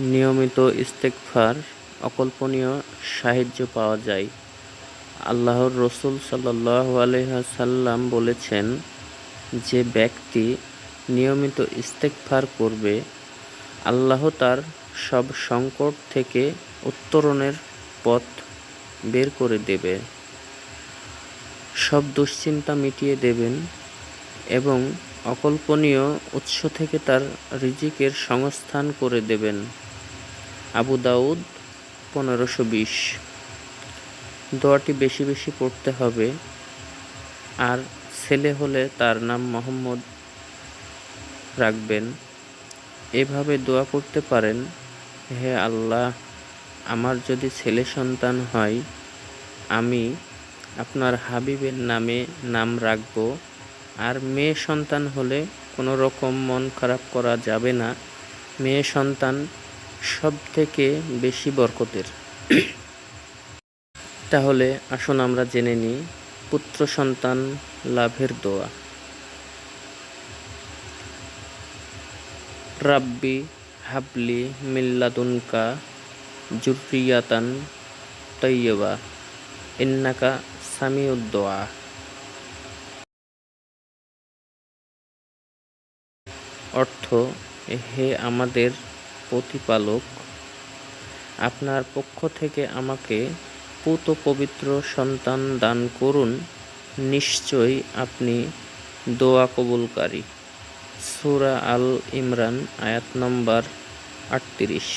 নিয়মিত ইস্তেকফার অকল্পনীয় সাহায্য পাওয়া যায়। আল্লাহর রসুল সাল্লাহ আলহাসাল্লাম বলেছেন, যে ব্যক্তি নিয়মিত ইস্তেকফার করবে, আল্লাহ তার সব সংকট থেকে উত্তরণের পথ বের করে দেবে। সব দুশ্চিন্তা মিটিয়ে দেবেন এবং অকল্পনীয় উৎস থেকে তার রিজিকের সংস্থান করে দেবেন। আবু দাউদ পনেরোশো বিশ। দোয়াটি বেশি বেশি পড়তে হবে। আর ছেলে হলে তার নাম মোহাম্মদ রাখবেন। এভাবে দোয়া করতে পারেন, হে আল্লাহ, আমার যদি ছেলে সন্তান হয়, আমি আপনার হাবিবের নামে নাম রাখব। আর মেয়ে সন্তান হলে কোনো রকম মন খারাপ করা যাবে না। মেয়ে সন্তান সব থেকে বেশি বরকতের। তাহলে আসুন আমরা জেনে নিই পুত্র সন্তান লাভের দোয়া। রাব্বি হাবলি মিল্লাদুনকা জুরিয়াতান তৈয়বা ইন্নাকা সামিউদ্দোয়া অর্থ, হে আমাদের প্রতিপালক, আপনার পক্ষ থেকে আমাকে পুত পবিত্র সন্তান দান করুন, নিশ্চয়ই আপনি দোয়া কবুলকারী। সুরা আল ইমরান, আয়াত নম্বর আটত্রিশ।